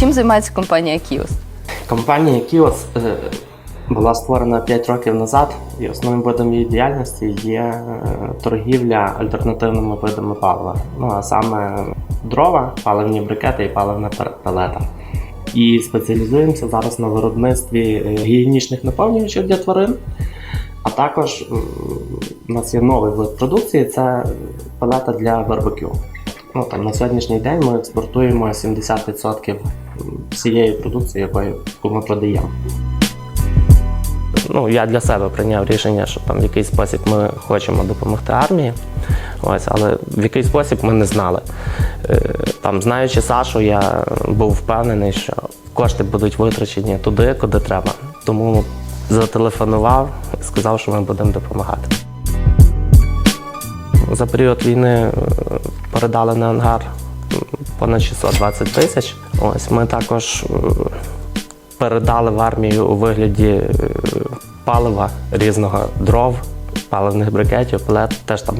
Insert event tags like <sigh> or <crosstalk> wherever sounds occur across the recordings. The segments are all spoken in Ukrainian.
Чим займається компанія Кіос? Компанія Кіос е, була створена 5 років назад, і основним видом її діяльності є е, торгівля альтернативними видами палива. Ну а саме дрова, паливні брикети і паливна пелета. І спеціалізуємося зараз на виробництві е, гігієнічних наповнювачів для тварин. А також у нас є новий вид продукції це пелета для барбекю. Ну, там, на сьогоднішній день ми експортуємо 70% всієї продукції, яку ми продаємо. Ну, я для себе прийняв рішення, що там в якийсь спосіб ми хочемо допомогти армії. Ось, але в який спосіб ми не знали. Е, Там, знаючи Сашу, я був впевнений, що кошти будуть витрачені туди, куди треба. Тому зателефонував і сказав, що ми будемо допомагати. За період війни е, передали на ангар понад 620 тисяч. Ось ми також е, передали в армію у вигляді е, палива різного дров, паливних брикетів, пелет, теж там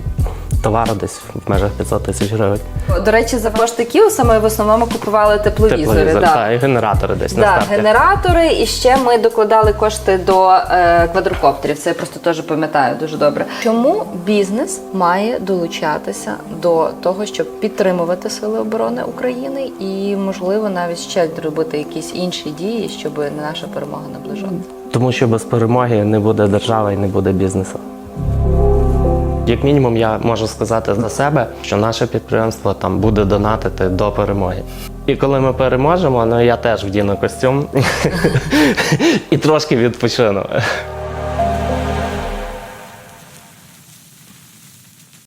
товару десь в межах 500 тисяч гривень. До речі, за кошти Кіоса ми в основному купували тепловізори. Тепловізор, да. та, і генератори десь на старті. генератори, і ще ми докладали кошти до е, квадрокоптерів. Це я просто теж пам'ятаю дуже добре. Чому бізнес має долучатися до того, щоб підтримувати сили оборони України і, можливо, навіть ще робити якісь інші дії, щоб наша перемога наближалася? Тому що без перемоги не буде держави і не буде бізнесу. Як мінімум, я можу сказати за себе, що наше підприємство там буде донатити до перемоги. І коли ми переможемо, ну я теж вдіну костюм <laughs> і трошки відпочину.